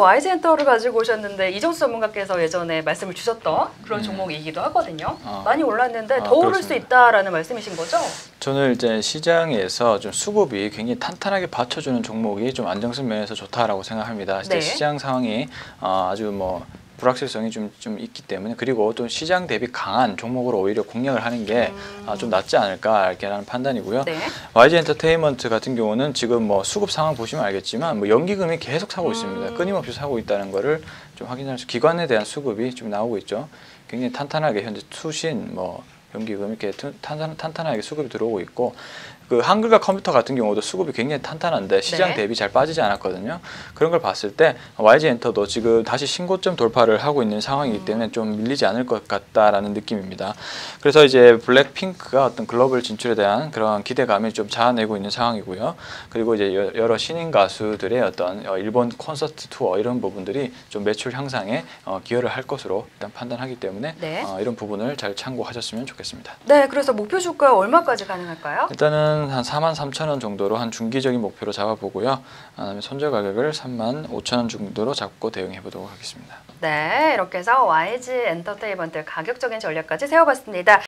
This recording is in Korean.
YG엔터를 가지고 오셨는데 이정수 전문가께서 예전에 말씀을 주셨던 그런 음. 종목이기도 하거든요. 어. 많이 올랐는데 아, 더 오를 수 그렇습니다. 있다라는 말씀이신 거죠? 저는 이제 시장에서 좀 수급이 굉장히 탄탄하게 받쳐주는 종목이 좀 안정성 면에서 좋다라고 생각합니다. 네. 시장 상황이 어, 아주 뭐 불확실성이 좀, 좀 있기 때문에 그리고 또 시장 대비 강한 종목으로 오히려 공략을 하는 게 아, 좀 낫지 않을까 이렇게 하는 판단이고요. 네. YG 엔터테인먼트 같은 경우는 지금 뭐 수급 상황 보시면 알겠지만 뭐 연기금이 계속 사고 음. 있습니다. 끊임없이 사고 있다는 거를 좀 확인할 수 기관에 대한 수급이 좀 나오고 있죠. 굉장히 탄탄하게 현재 투신 뭐 연기금 이렇게 투- 탄탄, 탄탄하게 수급이 들어오고 있고 그 한글과 컴퓨터 같은 경우도 수급이 굉장히 탄탄한데 시장 네. 대비 잘 빠지지 않았거든요. 그런 걸 봤을 때 YG 엔터도 지금 다시 신고점 돌파를 하고 있는 상황이기 음. 때문에 좀 밀리지 않을 것 같다라는 느낌입니다. 그래서 이제 블랙핑크가 어떤 글로벌 진출에 대한 그런 기대감이 좀 자아내고 있는 상황이고요. 그리고 이제 여- 여러 신인 가수들의 어떤 어, 일본 콘서트 투어 이런 부분들이 좀 매출 향상에 어, 기여를 할 것으로 일단 판단하기 때문에 네. 어, 이런 부분을 잘 참고하셨으면 좋겠습니다. 네, 그래서 목표 주가 얼마까지 가능할까요? 일단은 한 4만 3천 원 정도로 한 중기적인 목표로 잡아보고요. 그다음에 손절 가격을 3만 5천 원 정도로 잡고 대응해 보도록 하겠습니다. 네, 이렇게 해서 YG 엔터테인먼트 가격적인 전략까지 세워봤습니다.